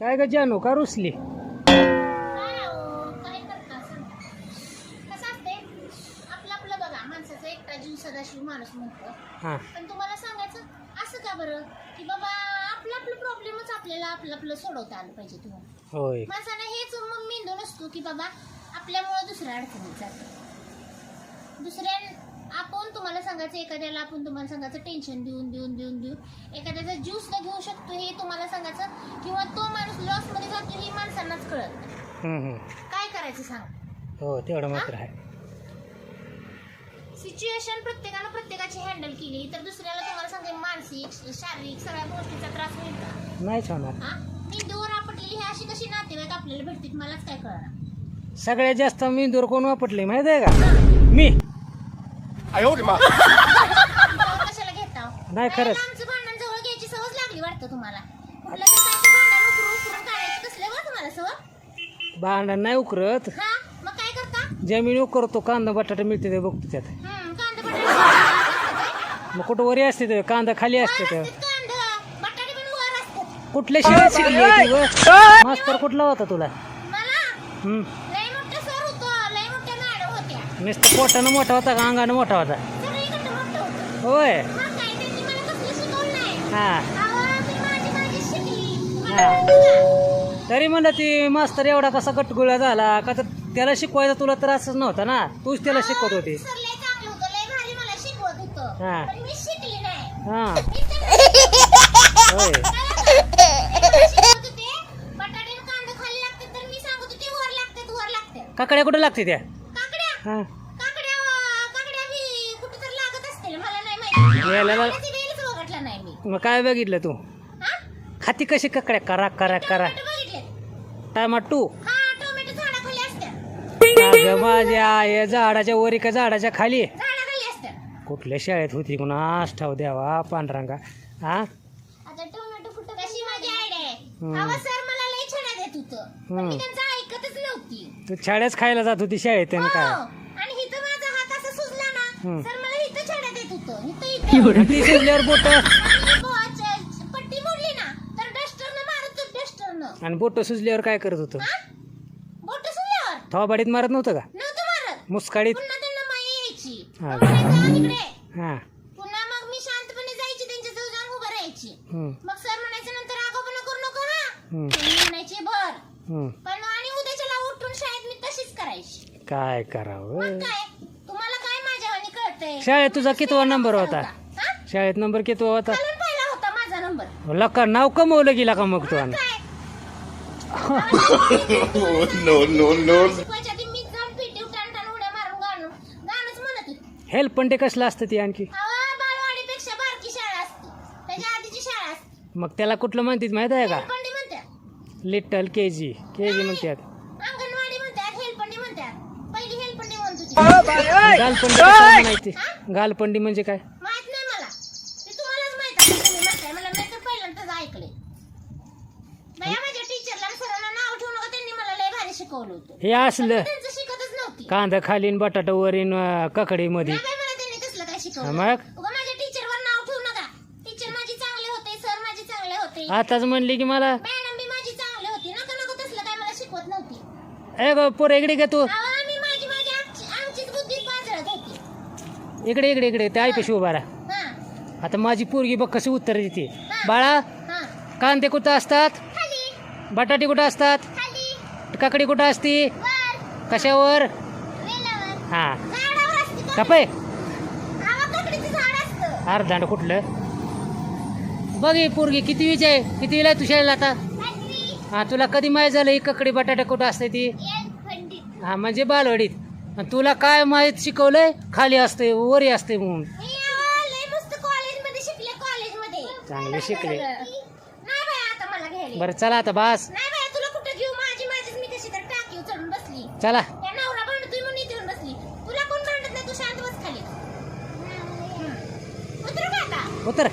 काय ग जानू का रुसली? जीव सदाशिव माणूस म्हणतो हां. पण तुम्हाला सांगायचं असं का बरं? की बाबा आपलं आपलं प्रॉब्लेमच आपल्याला आपलं आपलं सोडवता आलं पाहिजे तुम्हाला. माणसानं हेच मग मेंदू नसतो की बाबा आपल्यामुळं दुसऱ्या अडचणीत जातं. दुसऱ्या आपण तुम्हाला सांगायचं एखाद्याला आपण तुम्हाला सांगायचं टेन्शन देऊन देऊन देऊन देऊन. एखाद्याचा ज्यूस न घेऊ शकतो हे तुम्हाला सांगायचं किंवा तो माणूस लॉसमध्ये जातो हे माणसांनाच कळत नाही. काय करायचं सांग? हो तेवढं मात्र आहे. सिच्युएशन प्रत्येकानं प्रत्येकाची हँडल केली तर दुसऱ्याला तुम्हाला सांगते मानसिक शारीरिक सगळ्या गोष्टीचा त्रास होईल का? नाहीच होणार हा? मेंदूवर आपटलेली हे अशी कशी नातेवाईक आपल्याला भेटतील मलाच काय कळणार. सगळ्यात जास्त मेंदूर कोण वापरले माहीत आहे का? मी. कशाला घेता? नाही, खरंच. आमचं भांडण जवळ घ्यायची सवय लागली वाटतं तुम्हाला. कुठलं तर काहीतरी भांडण उकरून उकरून काढायची कसले बा तुम्हाला सवय भांडण नाही उकरत. हा? मग काय करता? जमीन उकरतो कांदा बटाटा मिळते ते बघतो त्यात. हम्म कांदा बटाटे मग कुठं वरी असते ते कांदा खाली असते ते. कांदा. बटाटे पण वर असतात. कुठल्या शाळेत शिकली आहे तू ग? मास्तर कुठला होता तुला? मला? हम्म. लय मोठं सर होतं लय मोठ्या मॅडम होत्या नुसतं पोटानं मोठा होता का? अंगानं मोठा होता. होय. हा हा. तरी म्हणलं ती मास्तर एवढा कसा गटगुळा झाला का तर त्याला शिकवायचा तुला त्रासच नव्हता ना? तूच त्याला शिकवत होती. हा. हा. होय. काकड्या कुठे लागते त्या? हा. मग काय बघितलं तू? हा? खाती कशी काकड्या? करा करा करा. टोमॅटो. हा अगं माझ्या या झाडाच्या वरी का झाडाच्या खाली. कुठल्या शाळेत होती कुणास ठाव द्यावा पांढरांगा. हा? आता टोमॅटो कुठं? कशी माझी आयडिया आहे हम्म. हम्म. ऐकतच नव्हती. तू शाळेच खायला जात होती शाळेत आणि हो. काय आणि इथं माझा हात असा सुजला ना. सर मला इथं छाड्या देत होतं. इथं इथं ती बोट. आणि पट्टी मोडली ना तर डस्टरनं मारत डस्टरनं. आणि बोट सुजल्यावर काय करत होतं? हा? बोट सुजल्यावर? थवाबाडीत मारत नव्हतं का? नव्हतं मारत. मुसकाडीत? पुन्हा त्यांना माई यायची. हा. मग म्हणायचं, "इकडे." हा. पुन्हा मग मी शांतपणे जायची त्यांच्या जवळ जाऊन उभं राहायची. हम्म, मग सर म्हणायचं नंतर आगाऊपणा करू नको हा. हम्म, मी म्हणायची बर हम्म. पण आणि उद्याच्याला उठून शाळेत मी तशीच करायची काय करावं? काय? तुम्हाला काय माझ्यावानी कळतंय? शाळेत तुझा कितवा नंबर होता? हा? शाळेत नंबर कितवा होता? खालून पहिला होता माझा नंबर लका नाव कमवलं गेला का मग तू आणि काय? No, no, no. शिकवायच्या आधी मी जाऊन पेटी टाण टाण उड्या मारून गाणं गाणंच म्हणत होते. हेल्प पण ते कसलं असतं ती आणखी? अहो, बालवाडीपेक्षा बारकी शाळा असते. त्याच्या आधीची शाळा असते. मग त्याला कुठलं म्हणतात माहीत आहे का? लिटल के जी के जी म्हणतात अंगणवाडी म्हणतात हेलपंडी म्हणतात पहिली हेलपंडी म्हणत होती गालपंडी कशाला म्हणायची गालपंडी म्हणजे काय? माहीत नाही मला ते तुम्हालाच माहीत आहे तुम्ही म्हणताय मला मी तर पहिल्यांदाच ऐकले बाया माझ्या टीचरला सरांना नाव ठेवू नका त्यांनी मला लय भारी शिकवलं होतं हे असलं. त्यांचं शिकतच नव्हती कांदा खालीन बटाटा वरीन ककडी मध्ये नाही बाई मला त्यांनी तसलं काय शिकवलं मग? उगा माझ्या टीचरवर नाव ठेवू नका टीचर माझी चांगले होते सर माझे चांगले होते आताच म्हणली की मला मॅडम बी माझी चांगली होती. नका नको तसलं काय मला शिकवत नव्हती. ए ग पोर इकडे घे तू आम्ही माझी माझी आमची आमचीच बुद्धी पाजळत होती इकडे इकडे इकडे. ते ऐकशी उभा राहा आता माझी पोरगी बघ कशी उत्तर देते. बाळा कांदे कुठं असतात? बटाटे कुठं असतात? काकडी कुठं असती? कशावर? हां. हा कपय. अर्धांड कुठलं बघ ही पोरगी किती विच आहे. किती विला तुझ्याला आता? हां हा तुला कधी माहीत झालं ही ककडी बटाटा कुठं असते ती? हां हा म्हणजे बालवडीत. आणि तुला काय माहीत शिकवलंय? खाली असते वरी असते म्हणून. मी अहो, लय मस्त कॉलेजमध्ये शिकले कॉलेजमध्ये चांगले शिकले. नाही बाय आता मला घ्यायला बरं चला आता बास. नाही बाय तुला कुठं घेऊ माझी माझीच. मी कशी तर टाकीव चढून बसली. चला. त्या नवरा भांडतोय म्हणून इथे येऊन बसली. तुला कोण भांडत नाही? तू शांत बस खाली. हम्म. उतरू का आता? उतर.